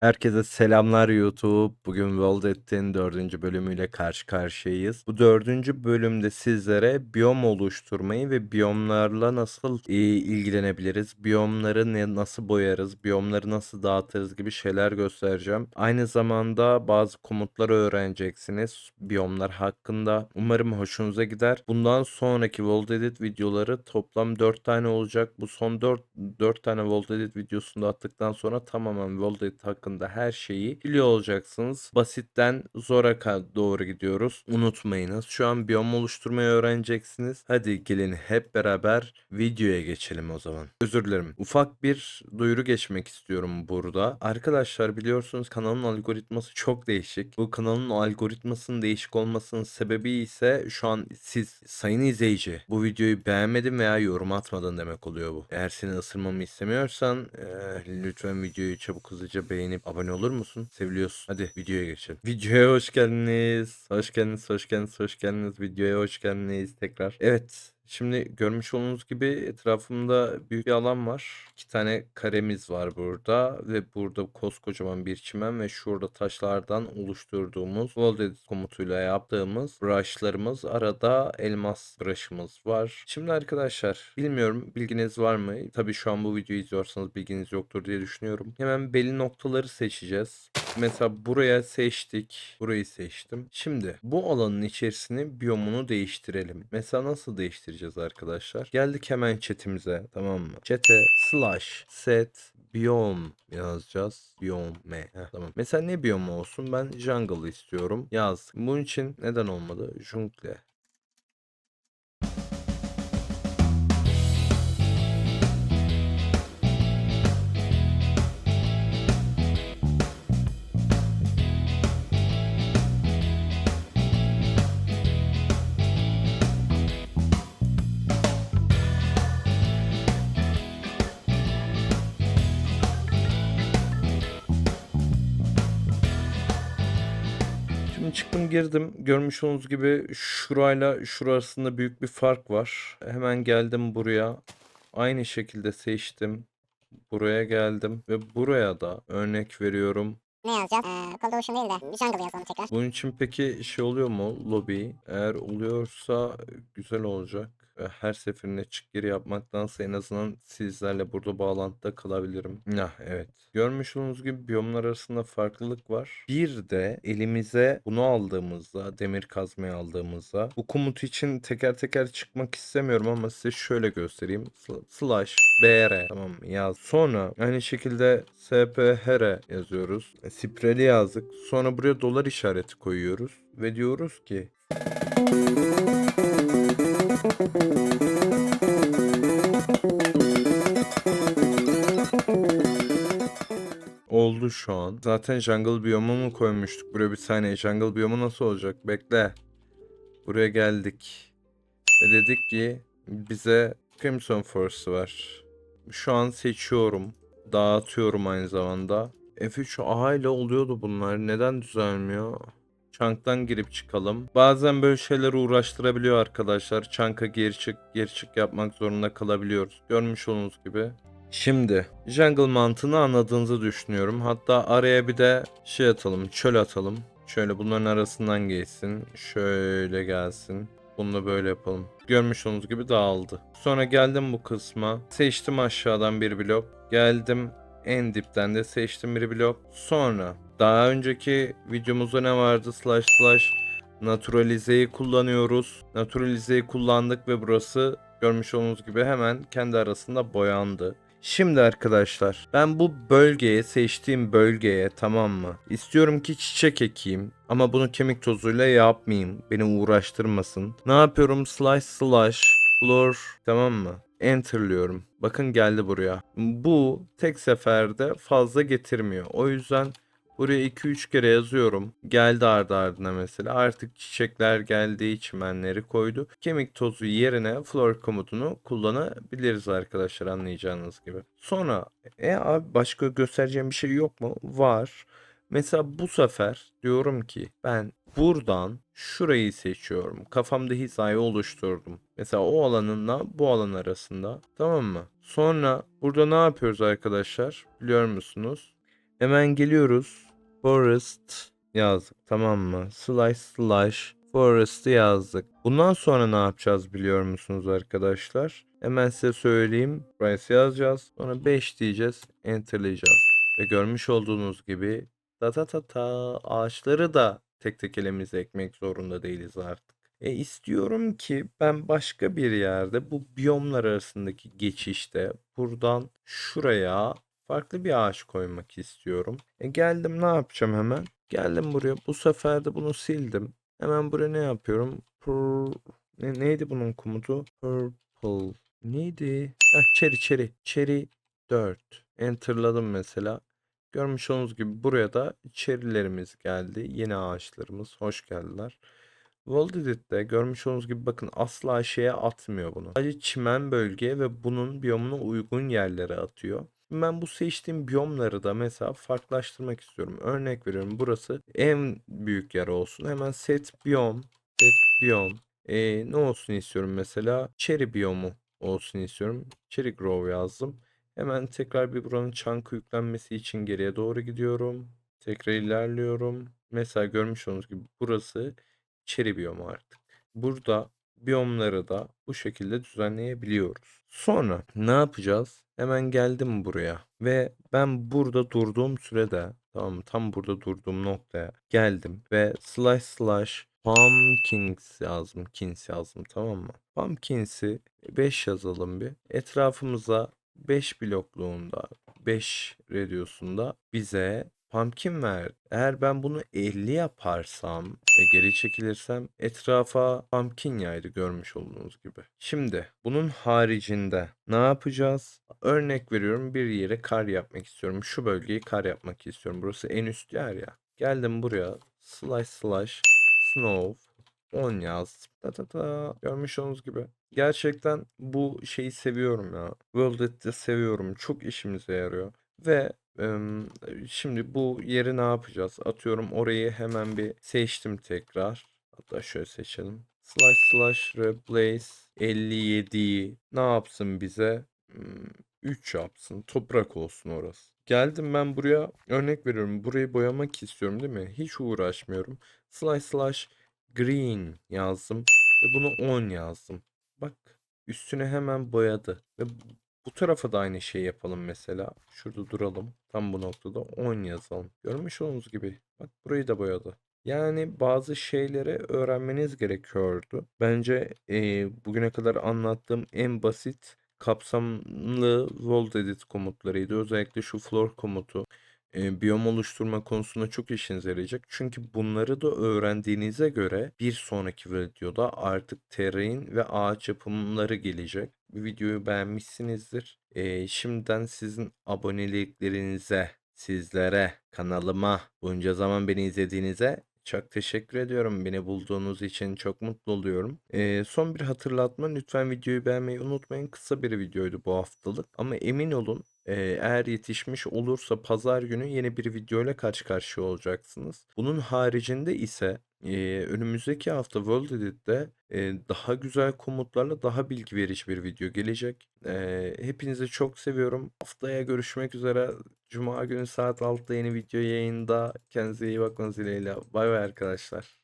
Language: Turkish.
Herkese selamlar YouTube. Bugün World Edit'in 4. bölümüyle karşı karşıyayız. Bu 4. bölümde sizlere biyom oluşturmayı ve biyomlarla nasıl e, ilgilenebiliriz, biyomları nasıl boyarız, biyomları nasıl dağıtırız gibi şeyler göstereceğim. Aynı zamanda bazı komutları öğreneceksiniz biyomlar hakkında. Umarım hoşunuza gider. Bundan sonraki World Edit videoları toplam 4 tane olacak. Bu son 4, 4 tane World Edit videosunu attıktan sonra tamamen World Edit hakkında her şeyi biliyor olacaksınız. Basitten zora doğru gidiyoruz. Unutmayınız. Şu an biyom oluşturmayı öğreneceksiniz. Hadi gelin hep beraber videoya geçelim o zaman. Özür dilerim. Ufak bir duyuru geçmek istiyorum burada. Arkadaşlar biliyorsunuz kanalın algoritması çok değişik. Bu kanalın algoritmasının değişik olmasının sebebi ise şu an siz sayın izleyici bu videoyu beğenmedin veya yorum atmadın demek oluyor bu. Eğer seni ısırmamı istemiyorsan eee, lütfen videoyu çabuk hızlıca beğenip abone olur musun? Seviliyorsun. Hadi videoya geçelim. Videoya hoş geldiniz. Hoş geldiniz, hoş geldiniz, hoş geldiniz. Videoya hoş geldiniz tekrar. Evet. Şimdi görmüş olduğunuz gibi etrafımda büyük bir alan var. İki tane karemiz var burada ve burada koskocaman bir çimen ve şurada taşlardan oluşturduğumuz World komutuyla yaptığımız brushlarımız arada elmas brush'ımız var. Şimdi arkadaşlar bilmiyorum bilginiz var mı? Tabii şu an bu videoyu izliyorsanız bilginiz yoktur diye düşünüyorum. Hemen belli noktaları seçeceğiz. Mesela buraya seçtik. Burayı seçtim. Şimdi bu alanın içerisini biyomunu değiştirelim. Mesela nasıl değiştireceğiz arkadaşlar? Geldik hemen chatimize tamam mı? Chat'e slash set biyom yazacağız. Biyome. Heh, tamam. Mesela ne biyomu olsun? Ben jungle istiyorum. Yaz. Bunun için neden olmadı? Jungle. Şimdi çıktım girdim. Görmüş olduğunuz gibi şurayla şurasında büyük bir fark var. Hemen geldim buraya. Aynı şekilde seçtim. Buraya geldim ve buraya da örnek veriyorum. Ne yazacağız? Ee, Cold değil de Jungle yazalım tekrar. Bunun için peki şey oluyor mu lobby? Eğer oluyorsa güzel olacak. Her seferinde çık geri yapmaktansa en azından sizlerle burada bağlantıda kalabilirim. Ya evet. Görmüş olduğunuz gibi biyomlar arasında farklılık var. Bir de elimize bunu aldığımızda, demir kazmayı aldığımızda bu komut için teker teker çıkmak istemiyorum ama size şöyle göstereyim. Sl- Slash br tamam? Yaz. Sonra aynı şekilde sphr yazıyoruz. E, Spreli yazdık. Sonra buraya dolar işareti koyuyoruz ve diyoruz ki Oldu şu an. Zaten jungle biyomu mu koymuştuk? Buraya bir saniye. Jungle biyomu nasıl olacak? Bekle. Buraya geldik. Ve dedik ki bize Crimson Force var. Şu an seçiyorum. Dağıtıyorum aynı zamanda. F3 A ile oluyordu bunlar. Neden düzelmiyor? Chunk'tan girip çıkalım. Bazen böyle şeyler uğraştırabiliyor arkadaşlar. Chunk'a geri çık, geri çık yapmak zorunda kalabiliyoruz. Görmüş olduğunuz gibi. Şimdi jungle mantığını anladığınızı düşünüyorum. Hatta araya bir de şey atalım, çöl atalım. Şöyle bunların arasından geçsin. Şöyle gelsin. Bunu da böyle yapalım. Görmüş olduğunuz gibi dağıldı. Sonra geldim bu kısma. Seçtim aşağıdan bir blok. Geldim en dipten de seçtim bir blok. Sonra daha önceki videomuzda ne vardı? Slash slash naturalizeyi kullanıyoruz. Naturalizeyi kullandık ve burası görmüş olduğunuz gibi hemen kendi arasında boyandı. Şimdi arkadaşlar ben bu bölgeye seçtiğim bölgeye tamam mı? İstiyorum ki çiçek ekeyim ama bunu kemik tozuyla yapmayayım. Beni uğraştırmasın. Ne yapıyorum? Slash slash floor tamam mı? Enter'lıyorum. Bakın geldi buraya. Bu tek seferde fazla getirmiyor. O yüzden Buraya 2-3 kere yazıyorum. Geldi ardı ardına mesela. Artık çiçekler geldiği çimenleri koydu. Kemik tozu yerine floor komutunu kullanabiliriz arkadaşlar anlayacağınız gibi. Sonra e abi başka göstereceğim bir şey yok mu? Var. Mesela bu sefer diyorum ki ben buradan şurayı seçiyorum. Kafamda hizayı oluşturdum. Mesela o alanınla bu alan arasında. Tamam mı? Sonra burada ne yapıyoruz arkadaşlar? Biliyor musunuz? Hemen geliyoruz. Forest yazdık tamam mı? Slash slash Forest'ı yazdık. Bundan sonra ne yapacağız biliyor musunuz arkadaşlar? Hemen size söyleyeyim. Price yazacağız. Sonra 5 diyeceğiz. Enter'layacağız. Ve görmüş olduğunuz gibi ta ta ta ta ağaçları da tek tek elimize ekmek zorunda değiliz artık. E istiyorum ki ben başka bir yerde bu biyomlar arasındaki geçişte buradan şuraya farklı bir ağaç koymak istiyorum. E geldim ne yapacağım hemen? Geldim buraya. Bu sefer de bunu sildim. Hemen buraya ne yapıyorum? Pur... Ne, neydi bunun komutu? Purple. Neydi? Ha, cherry cherry. Cherry 4. Enter'ladım mesela. Görmüş olduğunuz gibi buraya da cherry'lerimiz geldi. Yeni ağaçlarımız. Hoş geldiler. World Edit'te görmüş olduğunuz gibi bakın asla şeye atmıyor bunu. Sadece çimen bölge ve bunun biyomuna uygun yerlere atıyor. Ben bu seçtiğim biyomları da mesela farklılaştırmak istiyorum. Örnek veriyorum burası en büyük yer olsun. Hemen set biyom, set biyom. Ee, ne olsun istiyorum mesela? Cherry biyomu olsun istiyorum. Cherry grow yazdım. Hemen tekrar bir buranın chunk yüklenmesi için geriye doğru gidiyorum. Tekrar ilerliyorum. Mesela görmüş olduğunuz gibi burası cherry biyomu artık. Burada biyomları da bu şekilde düzenleyebiliyoruz. Sonra ne yapacağız? Hemen geldim buraya ve ben burada durduğum sürede tamam? Tam burada durduğum noktaya geldim ve slash slash pumpkins yazdım. Kins yazdım tamam mı? Pumpkins'i 5 yazalım bir. Etrafımıza 5 blokluğunda 5 radiusunda bize pumpkin ver. Eğer ben bunu 50 yaparsam ve geri çekilirsem etrafa pumpkin yaydı görmüş olduğunuz gibi. Şimdi bunun haricinde ne yapacağız? Örnek veriyorum bir yere kar yapmak istiyorum. Şu bölgeyi kar yapmak istiyorum. Burası en üst yer ya. Geldim buraya slash slash snow 10 yaz. Ta ta ta. Görmüş olduğunuz gibi. Gerçekten bu şeyi seviyorum ya. World Edit'i seviyorum. Çok işimize yarıyor. Ve şimdi bu yeri ne yapacağız? Atıyorum orayı hemen bir seçtim tekrar. Hatta şöyle seçelim. Slash slash replace 57'yi ne yapsın bize? 3 yapsın. Toprak olsun orası. Geldim ben buraya örnek veriyorum. Burayı boyamak istiyorum değil mi? Hiç uğraşmıyorum. Slash slash green yazdım ve bunu 10 yazdım. Bak üstüne hemen boyadı ve bu tarafa da aynı şey yapalım mesela. Şurada duralım. Tam bu noktada 10 yazalım. Görmüş olduğunuz gibi. Bak burayı da boyadı. Yani bazı şeyleri öğrenmeniz gerekiyordu. Bence eee, bugüne kadar anlattığım en basit kapsamlı World Edit komutlarıydı. Özellikle şu floor komutu e, biyom oluşturma konusunda çok işinize yarayacak. Çünkü bunları da öğrendiğinize göre bir sonraki videoda artık terrain ve ağaç yapımları gelecek. Videoyu beğenmişsinizdir. E, şimdiden sizin aboneliklerinize, sizlere, kanalıma bunca zaman beni izlediğinize çok teşekkür ediyorum. Beni bulduğunuz için çok mutlu oluyorum. E, son bir hatırlatma. Lütfen videoyu beğenmeyi unutmayın. Kısa bir videoydu bu haftalık. Ama emin olun ee, eğer yetişmiş olursa pazar günü yeni bir video ile karşı karşıya olacaksınız. Bunun haricinde ise önümüzdeki hafta World Edit'te daha güzel komutlarla daha bilgi verici bir video gelecek. E, hepinizi çok seviyorum. Haftaya görüşmek üzere. Cuma günü saat 6'da yeni video yayında. Kendinize iyi bakmanız dileğiyle. Bay bay arkadaşlar.